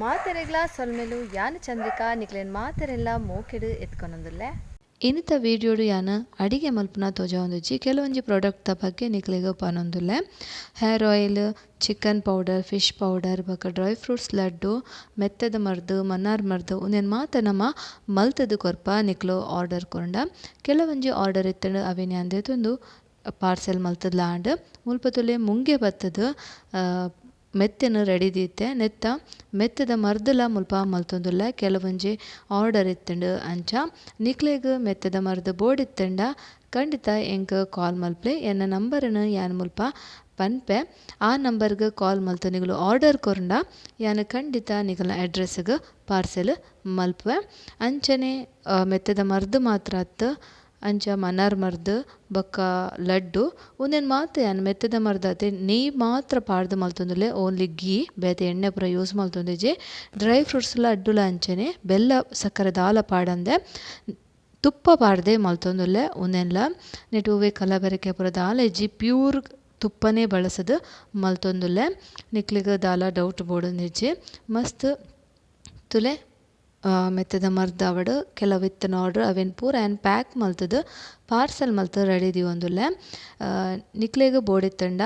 ಮಾತೆರೆಗ್ಲ ಸೊಲ್ಮೆಲು ಯಾನ ಚಂದ್ರಿಕಾ ನಿಕ್ಲೆನ್ ಮಾತೆರೆಲ್ಲ ಮೋಕೆಡು ಎತ್ಕೊನೊಂದುಲ್ಲೆ ಇನ್ನಿತ ವೀಡಿಯೋಡು ಯಾನ ಅಡಿಗೆ ಮಲ್ಪುನ ತೋಜೊಂದುಜ್ಜಿ ಕೆಲವೊಂಜಿ ಪ್ರಾಡಕ್ಟ್ದ ಬಗ್ಗೆ ನಿಕ್ಲೆಗ್ ಪನೊಂದುಲ್ಲೆ. Hair oil, chicken powder, fish powder, ಬೊಕ ಡ್ರೈ ಫ್ರೂಟ್ಸ್, ಲಡ್ಡು, ಮೆತ್ತದ ಮರ್ದು, ಮನ್ನಾರ್ ಮರ್ದು, ಉಂದೆನ್ ಮಾತ ನಮ ಮಲ್ತದ ಕೊರ್ಪ ನಿಕ್ಲು ಆರ್ಡರ್ ಕೊಂಡ. ಕೆಲವೊಂಜಿ ಆರ್ಡರ್ ಇತ್ತಂಡು ಅವೆನ್ ಯಾಂದೆತೊಂದು ಪಾರ್ಸೆಲ್ ಮಲ್ತದ್ಲಾಂಡ್ ಮುಲ್ಪ ತುಲೆ ಮುಂಗೆ ಬತ್ತದ ಮೆತ್ತನ ರೆಡಿ ದೀತೆ ನೆತ್ತ ಮೆತ್ತದ ಮರ್ದಲ ಮುಲ್ಪ ಮಲ್ತೊಂದುಲ್ಲ ಕೆಲವೊಂಜಿ ಆರ್ಡರ್ ಇತ್ತಂಡು ಅಂಚ. ನಿಕ್ಲೆಗ್ ಮೆತ್ತದ ಮರ್ದ್ ಬೋರ್ಡ್ ಇತ್ತಂಡ. ಖಂಡಿತ ಎಂಕ್ ಕಾಲ್ ಮಲ್ಪೆ ಎನ್ನ ನಂಬರ್ನ್ ಯಾನ್ ಮುಲ್ಪ ಪನ್ಪೆ. ಆ ನಂಬರ್ಗ್ ಕಾಲ್ ಮಲ್ತು ನಿಕುಲು ಆರ್ಡರ್ ಕೊರಂಡ. ಯಾನ್ ಖಂಡಿತ ನಿಕಲ್ನ ಅಡ್ರೆಸ್ಗ್ ಪಾರ್ಸೆಲ್ ಮಲ್ಪುವೆ. ಅಂಚನೆ ಮೆತ್ತದ ಮರ್ದ್ ಮಾತ್ರ ಅತ್ತ್ ಅಂಚ ಮನಾರ್ ಮರ್ದ್, ಬೊಕ್ಕ ಲಡ್ಡು, ಉಂದೆನ್ ಮಾತ ಯಾನ್ ಮೆತ್ತದ ಮರ್ದಾತೆ ನೆಯ್ ಮಾತ್ರ ಪಾಡ್ದ್ ಮಲ್ತೊಂದುಲ್ಲೆ, ಓನ್ಲಿ ಗೀ, ಬೇತೆ ಎಣ್ಣೆ ಪೂರ ಯೂಸ್ ಮಲ್ತೊಂದಿಜಿ ಡ್ರೈ ಫ್ರೂಟ್ಸ್ಲ ಅಡ್ಡುಲ ಅಂಚನೆ, ಬೆಲ್ಲ, ಸಕ್ಕರೆ ದಾಲ ಪಾಡಂದೆ, ತುಪ್ಪ ಪಾಡ್ದೆ ಮಲ್ತೊಂದುಲ್ಲೆ ಉಂದೆನ್ಲ ನೆಟ್ ಹೂವೆ, ಕಲಬೆರಕೆ ಪೂರ ದಾಲ ಇಜ್ಜಿ ಪ್ಯೂರ್ ತುಪ್ಪನೇ ಬಳಸದು ಮಲ್ತೊಂದುಲ್ಲೆ, ನಿಕ್ಲೆಗ್ ದಾಲ ಡೌಟ್ ಬೋಡೊಂದಿಜ್ಜಿ ಮಸ್ತ್, ತುಲೆ. ಮೆತ್ತದ ಮರ್ದ್ ಆವಡ್ ಕೆಲವು ಇತ್ತ್ನ ಆರ್ಡರ್ ಅವೆನ್ ಪೂರ ಆ್ಯನ್ ಪ್ಯಾಕ್ ಮಲ್ತುದು ಪಾರ್ಸೆಲ್ ಮಲ್ತ್ ರೆಡಿ ಒಂದುಲ್ಲೆ ನಿಕ್ಲೆಗ್ ಬೋಡಿತ್ತಂಡ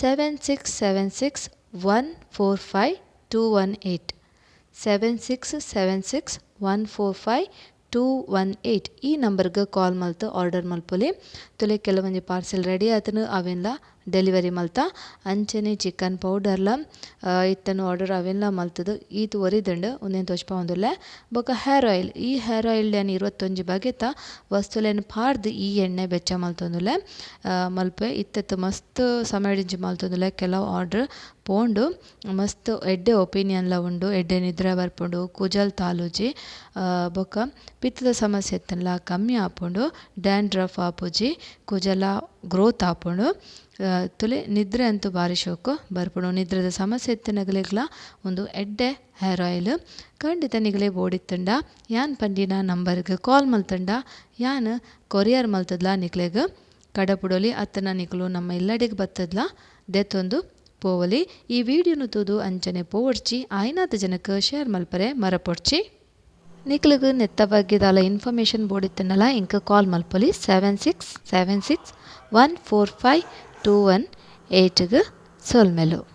seven six seven six one four five two one eight seven six seven six one four five two one eight ಈ ನಂಬರ್ಗೆ ಕಾಲ್ ಮಲ್ತು ಆರ್ಡರ್ ಮಲ್ಪೊಲಿ. ತುಲೆ ಕೆಲವೊಂಜಿ ಪಾರ್ಸೆಲ್ ರೆಡಿ ಆತುಂಡು ಅವೆನ್ಲ ಡೆಲಿವರಿ ಮಲ್ತ. ಅಂಚನೆ ಚಿಕನ್ ಪೌಡರ್ಲ ಇತ್ತನ ಆರ್ಡರ್ ಅವೆನ್ಲ ಮಲ್ತುದು. ಈತ್ ಒರಿದುಂಡು ಉಂದೆನ್ ತೋಜ್ಪಾವೊಂದುಲ್ಲೆ ಬೊಕ ಹೇರ್ ಆಯಿಲ್ ಈ ಹೇರ್ ಆಯಿಲ್ ಯಾನ್ ಇರುವತ್ತೊಂಜಿ ಬಗೆತ ವಸ್ತುಲೆನ್ ಪಾರ್ದ್ ಈ ಎಣ್ಣೆ ಬೆಚ್ಚ ಮಲ್ತೊಂದುಲ್ಲೆ. ಮಲ್ಪೆ ಇತ್ತ ಮಸ್ತ್ ಸಮಯಡಿಂಚಿ ಮಲ್ತೊಂದುಲ್ಲೆ ಕೆಲವು ಆರ್ಡರ್ ಪೋಂಡು. ಮಸ್ತ್ ಎಡ್ಡೆ ಒಪಿನಿಯನ್ಲ ಉಂಡು, ಎಡ್ಡೆ ನಿದ್ರೆ ಬರ್ಪುಂಡು, ಕುಜಲ್ ತಾಲುಜಿ. ಬೊಕ ಪಿತ್ತದ ಸಮಸ್ಯೆ ಇತ್ತಲ್ಲ ಕಮ್ಮಿ ಆಪುಂಡು, ಡ್ಯಾಂಡ್ರಫ್ ಆಪುಜಿ, ಕುಜಲ ಗ್ರೋತ್ ಆಪುಂಡು ತುಲೆ ನಿದ್ರೆ ಅಂತೂ ಬಾರಿ ಶೋಕು ಬರ್ಪುಡು ನಿದ್ರದ ಸಮಸ್ಯೆ ಇತ್ತಿನಕ್ಲೆಗ್ಲ ಒಂದು ಎಡ್ಡೆ ಹೇರ್ ಆಯಿಲ್ ಖಂಡಿತ ನಿಕ್ಲೆ ಓಡಿತ್ತಂಡ. ಯಾನ್ ಪಂಡಿನ ನಂಬರ್ಗೆ ಕಾಲ್ ಮಲ್ತಂಡ. ಯಾನ್ ಕೊರಿಯರ್ ಮಲ್ತದ್ಲ ನಿಕ್ಲೆಗ್ ಕಡಪುಡೊಲಿ ಅತ್ತನ ನಿಗಲು ನಮ್ಮ ಇಲ್ಲಡಿಗ್ ಬತ್ತದ್ಲ. ದೆತ್ತೊಂದು ಪೋವಲಿ. ಈ ವಿಡಿಯೋನು ತೂದು ಅಂಚನೆ ಪೋವಡ್ಚಿ, ಆಯ್ನಾದ ಜನಕ್ಕೆ ಶೇರ್ ಮಲ್ಪರೆ ಮರಪೊಡ್ಚಿ. ನಿಕ್ಲೆಗ್ ನೆತ್ತ ಬಗ್ಗೆ ದಾಲ ಇನ್ಫಾರ್ಮೇಷನ್ ಬೋರ್ಡ್ ಇತ್ತನಲ್ಲ? ಇಂಕ ಕಾಲ್ ಮಲ್ಪೊಲಿ. Seven six seven six one four five two one ಏಯ್ಟ್ಗೆ ಸೊಲ್ಮೆಲು.